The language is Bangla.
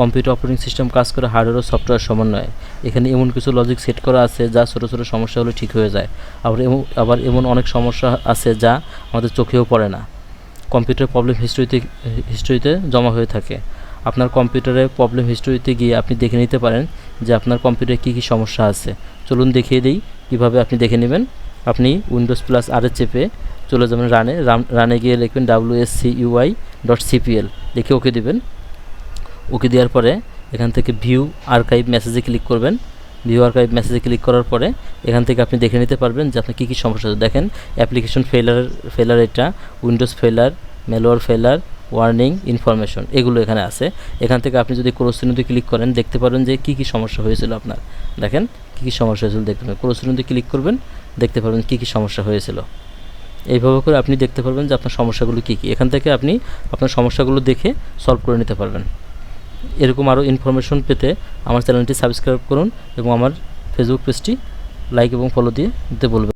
কম্পিউটার অপারেটিং সিস্টেম কাজ করে হার্ডওয়্যার ও সফটওয়্যার সমন্বয়ে। এখানে এমন কিছু লজিক সেট করা আছে যা ছোটো ছোটো সমস্যা হলে ঠিক হয়ে যায়। আবার এমন আবার এমন অনেক সমস্যা আছে যা আমাদের চোখেও পড়ে না। কম্পিউটার প্রবলেম হিস্ট্রিতে হিস্ট্রিতে জমা হয়ে থাকে। আপনার কম্পিউটারে প্রবলেম হিস্ট্রিতে গিয়ে আপনি দেখে নিতে পারেন যে আপনার কম্পিউটারে কী কী সমস্যা আছে। চলুন দেখিয়ে দিই কীভাবে আপনি দেখে নেবেন। আপনি উইন্ডোজ প্লাস আরে চেপে চলে যাবেন রানে রানে গিয়ে লিখবেন W S C U I dot CPL লিখে ওকে দেবেন। ওকে দেওয়ার পরে এখান থেকে ভিউ আর্কাইভ মেসেজে ক্লিক করবেন। ভিউ আর্কাইভ মেসেজে ক্লিক করার পরে এখান থেকে আপনি দেখে নিতে পারবেন যে আপনার কী কী সমস্যা আছে। দেখেন অ্যাপ্লিকেশন ফেলার ফেলার এটা উইন্ডোজ ফেলার মেলোয়ার ফেলার ওয়ার্নিং ইনফরমেশন এগুলো এখানে আছে। এখান থেকে আপনি যদি ক্রোসিনুতে ক্লিক করেন, দেখতে পারবেন যে কী কী সমস্যা হয়েছিল আপনার। দেখেন, কী কী সমস্যা হয়েছিল দেখতে পাবেন ক্লিক করবেন, দেখতে পারবেন কী কী সমস্যা হয়েছিল। এইভাবে করে আপনি দেখতে পারবেন যে আপনার সমস্যাগুলো কী কী। এখান থেকে আপনি আপনার সমস্যাগুলো দেখে সলভ করে নিতে পারবেন। এরকম আরও ইনফরমেশন পেতে আমার চ্যানেলটি সাবস্ক্রাইব করুন এবং আমার ফেসবুক পেজটি লাইক এবং ফলো দিয়ে দিতে বলবেন।